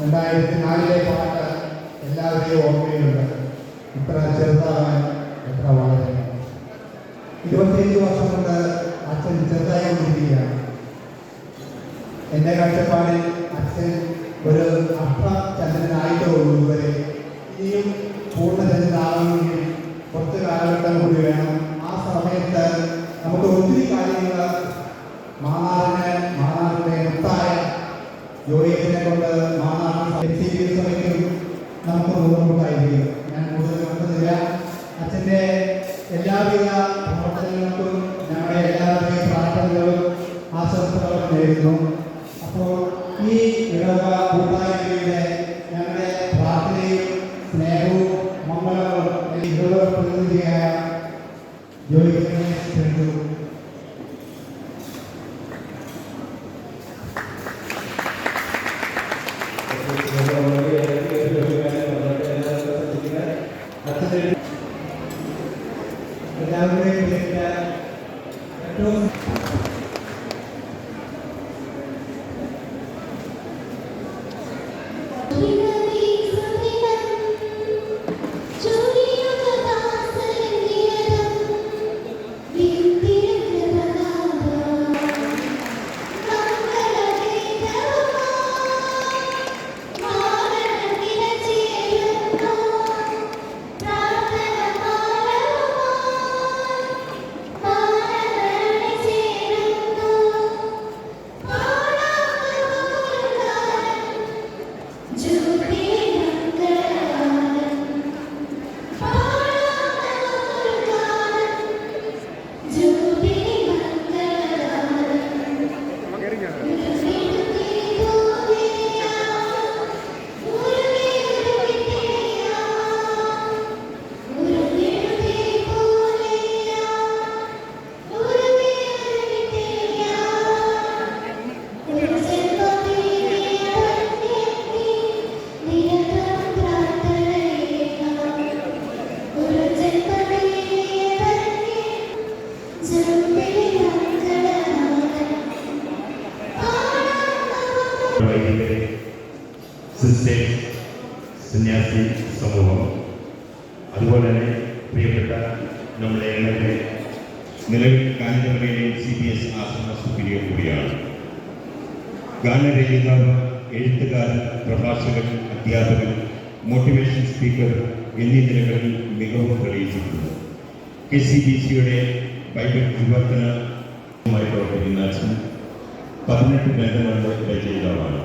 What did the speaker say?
രണ്ടായിരത്തി നാലിലെ പാട്ട് എല്ലാവരുടെയും ഓർമ്മയിലുണ്ട്. ഇത്ര ചെറുതാകാൻ എത്ര വളരെ. ഇരുപത്തിയഞ്ച് വർഷം കൊണ്ട് അച്ഛൻ ചെറുതായിക്കൊണ്ടിരിക്കുകയാണ് എന്റെ കാഴ്ചപ്പാടിൽ അച്ഛൻ ഒരു അർത്ഥചന്ദ്രനായിട്ടേ ഉള്ളൂ ഇതുവരെ. ഇനിയും പൂർണചന്ദ്രനാകണമെങ്കിൽ കുറച്ച് കാലഘട്ടം കൂടി വേണം. ആ സമയത്ത് നമുക്ക് ഒത്തിരി കാര്യങ്ങൾ മാനാറിനെ കൊണ്ട് സഭയ്ക്കും നമുക്ക് ബുദ്ധിമുട്ടായിരിക്കും ഞാൻ കൂടുതൽ കണ്ടതില്ല. അച്ഛന്റെ എല്ലാവിധ പ്രവർത്തനങ്ങൾക്കും ഞങ്ങളുടെ എല്ലാവരുടെയും പ്രാർത്ഥനകളും ആശംസകളും നേരുന്നു. അപ്പോൾ ഈ ഇടവ കൂട്ടായ്മയുടെ ഞങ്ങളുടെ പ്രാർത്ഥനയും സ്നേഹവും മംഗളവും ഈ പ്രതിനിധിയായ ജോയിസിനെ എല്ലാവരുടെയും വിളിച്ച ഏറ്റവും Jesus വൈദികരെ സിസ്റ്റേഴ്സ് സന്യാസി സമൂഹം. അതുപോലെ തന്നെ പ്രിയപ്പെട്ട നമ്മുടെ എണ്ണത്തെ നിലവിൽ ഗാനമേളയും സി ബി എസ് ആശ്രമ സുപ്പീരിയർ കൂടിയാണ്. ഗാനരചയിതാവ് എഴുത്തുകാരൻ പ്രഭാഷകൻ അധ്യാപകൻ മോട്ടിവേഷൻ സ്പീക്കർ എന്നീ നിലകളിൽ മികവ് തെളിയിച്ചിട്ടുണ്ട്. കെ സി ബി സിയുടെ ബൈബിൾ വിവർത്തനവുമായി പ്രവർത്തിക്കുന്ന അച്ഛൻ പതിനെട്ട് ഭേദമല്ല ചെയ്തതാണ്